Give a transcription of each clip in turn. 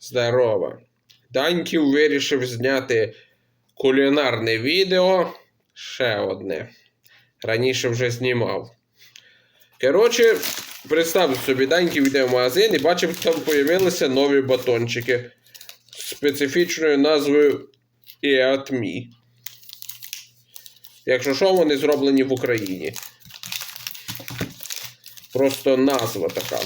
Здорово. Даньків вирішив зняти кулінарне відео. Ще одне. Раніше вже знімав. Коротше, представте собі, Даньків йде в магазин і бачив, там появилися нові батончики з специфічною назвою EATME. Якщо що, вони зроблені в Україні. Просто назва така.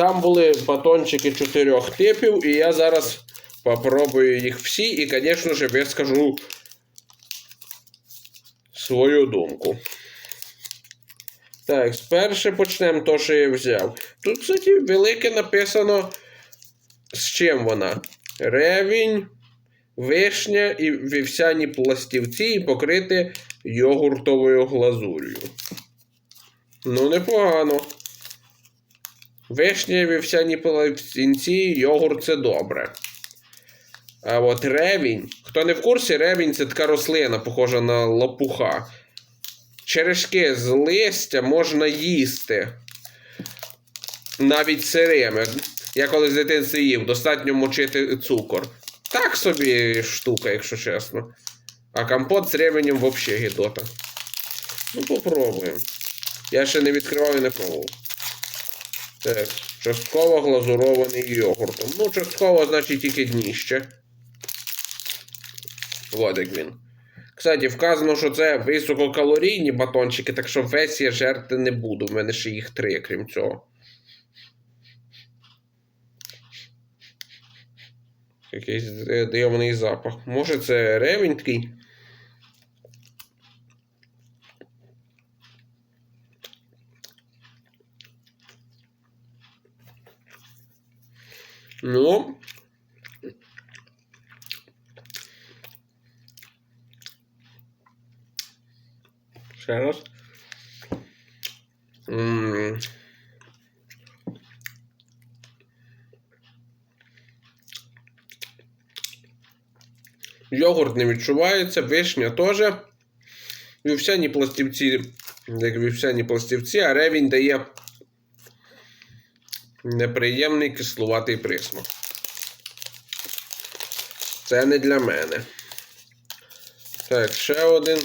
Там були батончики чотирьох типів, і я зараз попробую їх всі і, звісно ж, вискажу свою думку. Так, спершу почнемо то, що я взяв. Тут, кстати, велике написано, з чим вона. Ревінь, вишня і вівсяні пластівці, і покрити йогуртовою глазур'ю. Ну, непогано. Вишня, вівсяні пластівці, йогурт це добре. А от ревінь. Хто не в курсі, ревінь це така рослина, похожа на лопуха. Черешки з листя можна їсти. Навіть сирими. Я колись в дитинстві їв, достатньо мочити цукор. Так собі штука, якщо чесно. А компот з ревенем взагалі гідота. Ну, попробуємо. Я ще не відкривав і не пробував. Так, частково глазурований йогуртом. Ну, частково, значить, тільки дніще. Вот як він. Кстати, вказано, що це висококалорійні батончики, так що весь я жерти не буду. В мене ще їх три, крім цього. Якийсь е, дивний запах. Може це ревень такий? Ну. Ще раз. М. Йогурт не відчувається, вишня теж. Вівсяні пластівці, як вівсяні пластівці, а ревінь дає неприємний кислуватий присмак. Це не для мене. Так, ще один.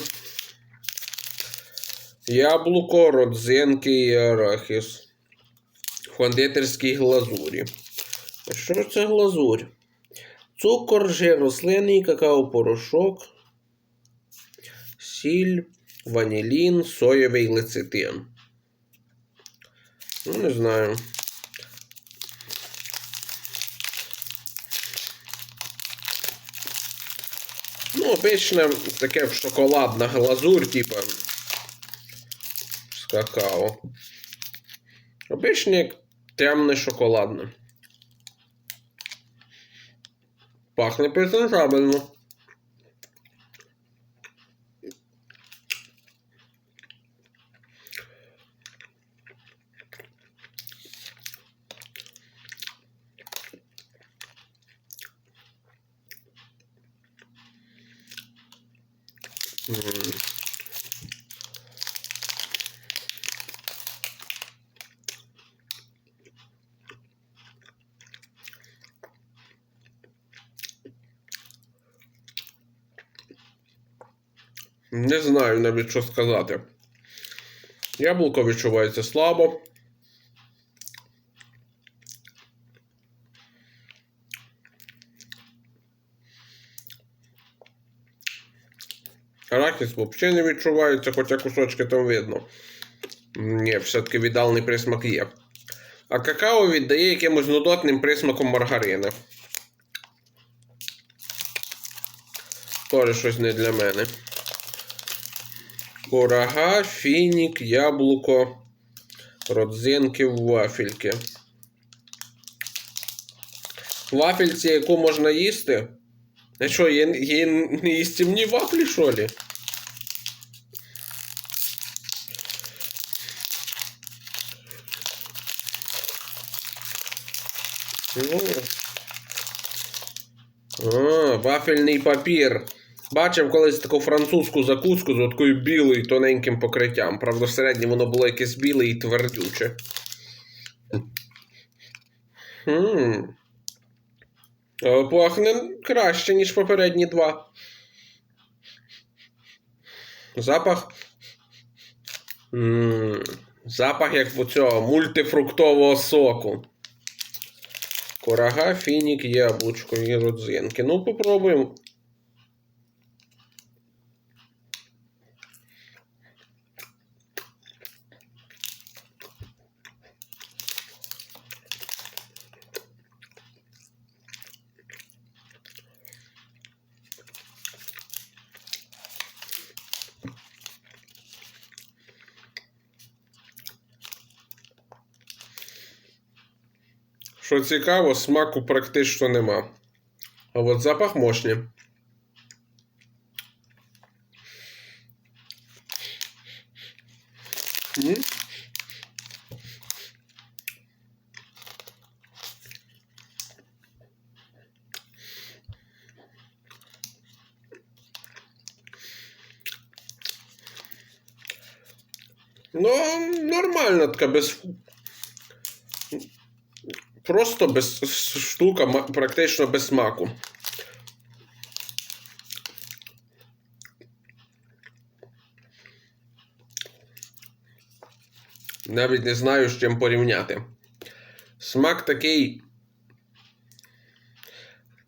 Яблуко, родзинки і арахіс. В кондитерській глазурі. Що це глазурь? Цукор, жир рослинний, какао-порошок, сіль, ванілін, соєвий лецитин. Ну, не знаю. Ну, обичне таке шоколадна глазурь, типа з какао. Обичне темне шоколадне. Пахне презентабельно. Не знаю навіть що сказати. Яблуко відчувається слабо. Арахіс взагалі не відчувається, хоча кусочки там видно. Ні, все-таки віддалений присмак є. А какао віддає якимось нудотним присмаком маргарини. Теж щось не для мене. Курага, фінік, яблуко, родзинки, вафельки. Вафельці, яку можна їсти? А що, є, є неїстівні вафлі, що ли? Ну. А, вафельний папір. Бачив колись таку французьку закуску з такою білою тоненьким покриттям. Правда, всередині воно було якесь біле і твердюче. Хм. Пахне краще, ніж попередні два. Запах. м Запах як у цього мультифруктового соку. Корага, фінік, яблучко і родзинки. Ну, попробуємо. Що цікаво, смаку практично нема. А от запах мощний. Ну, нормально така без. Просто без штука, практично без смаку. Навіть не знаю, з чим порівняти. Смак такий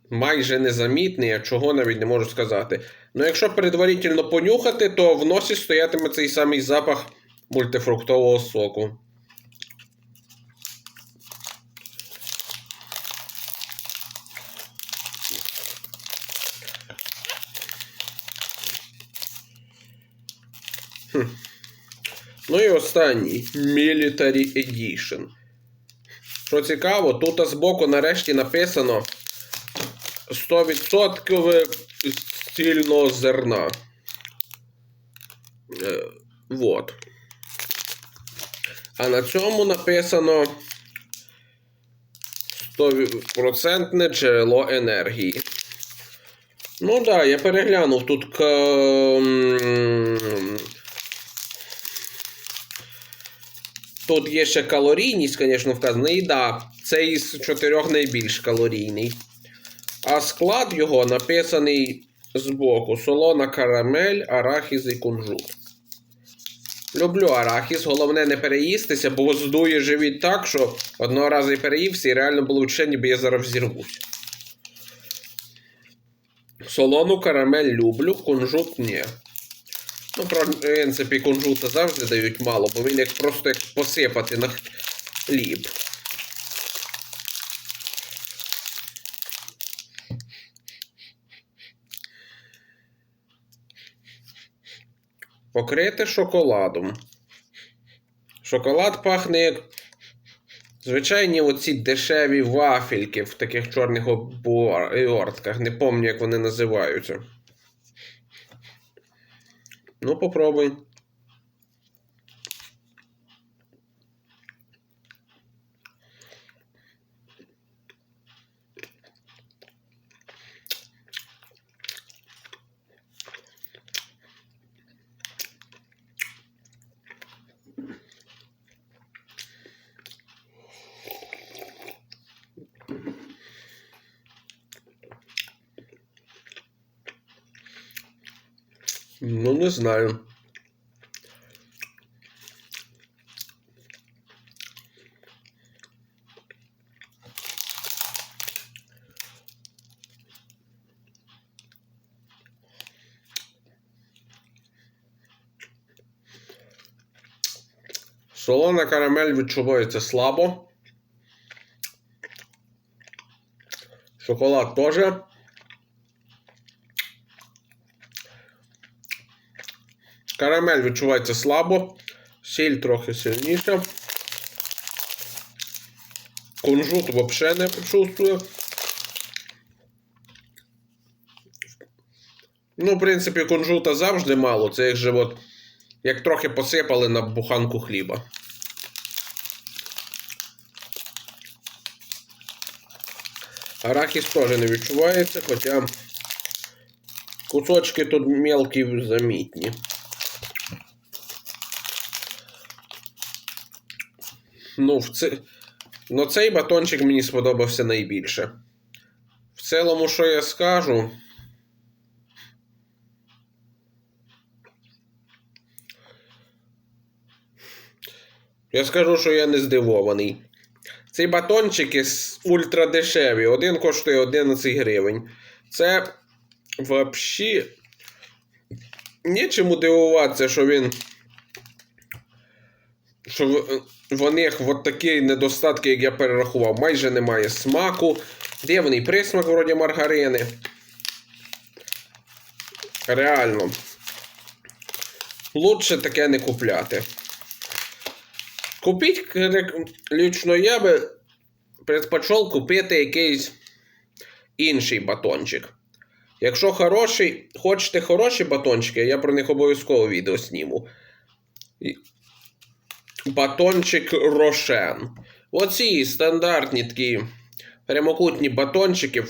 майже незамітний, а чого навіть не можу сказати. Ну, якщо предварительно понюхати, то в носі стоятиме цей самий запах мультифруктового соку. Ну і останній Military Edition. Що цікаво, тут збоку нарешті написано 100% стільного зерна. Е, вот. А на цьому написано 100% джерело енергії. Ну так, да, я переглянув тут. к- м, Тут є ще калорійність, звісно, вказана. І да, це із чотирьох найбільш калорійний. А склад його написаний збоку: солона карамель, арахіс і кунжут. Люблю арахіс, головне не переїстися, бо здує живіт так, що одного разу і переївся, і реально було відчуття, ніби я зараз взірвусь. Солону карамель люблю, кунжут ні. Ну, в принципі, кунжута завжди дають мало, бо він як просто як посипати на хліб. Покрити шоколадом. Шоколад пахне як звичайні оці дешеві вафельки в таких чорних обортках. Не пам'ятаю, як вони називаються. Ну, попробуй. Ну, не знаю. Солона карамель відчувається слабо. Шоколад теж. Карамель відчувається слабо. Сіль трохи сильніше. Кунжут взагалі не чувствую. Ну, в принципі, кунжута завжди мало. Це як же от, як трохи посипали на буханку хліба. Арахіс теж не відчувається, хоча кусочки тут мелкі замітні. Ну, в, ци... Ну, цей батончик мені сподобався найбільше. В цілому, що я скажу. Я скажу, що я не здивований. Ці батончики ультрадешеві. Один коштує 11 гривень. Це взагалі нічому дивуватися, що він. Що в, в них от такі недостатки, як я перерахував, майже немає смаку. Дивний присмак вроді маргарини. Реально. Лучше таке не купляти. Купіть, лічно я би предпочел купити якийсь інший батончик. Якщо хороший, хочете хороші батончики, я про них обов'язково відео зніму. Батончик Рошен. Оці стандартні такі прямокутні батончики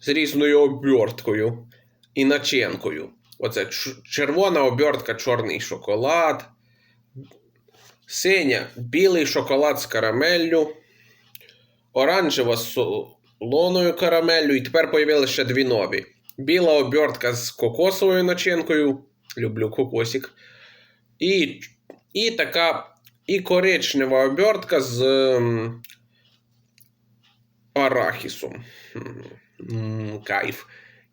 з різною оберткою і начинкою. Оце червона обертка, чорний шоколад. Синя білий шоколад з карамеллю, оранжева з солоною карамеллю, і тепер появилися ще дві нові. Біла обертка з кокосовою начинкою. Люблю кокосик. І, і така і коричнева обертка з ем, арахісом. Кайф.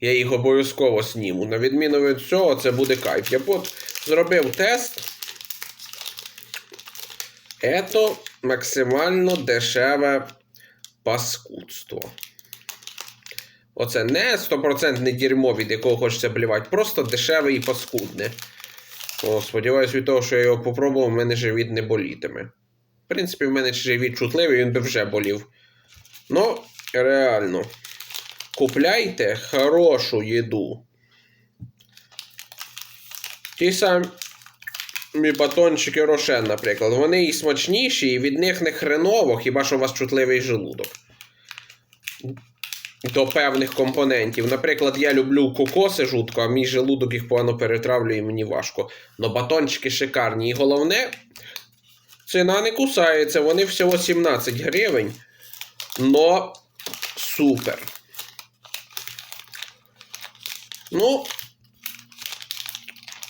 Я їх обов'язково сніму. На відміну від цього, це буде кайф. Я от зробив тест. Ето максимально дешеве паскудство. Оце не 100% дерьмо, від якого хочеться блівати, просто дешеве і паскудне. О, сподіваюсь, від того, що я його попробував, в мене живіт не болітиме. В принципі, в мене живіт чутливий, він би вже болів. Ну, реально. Купляйте хорошу їду. Ті самі батончики Рошен, наприклад. Вони і смачніші, і від них не хреново, хіба що у вас чутливий желудок. До певних компонентів. Наприклад, я люблю кокоси жутко, а мій желудок їх погано перетравлює і мені важко. Но батончики шикарні. І головне, ціна не кусається, вони всього 17 гривень. Но супер. Ну,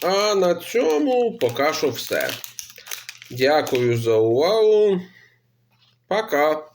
а на цьому поки що все. Дякую за увагу. Пока.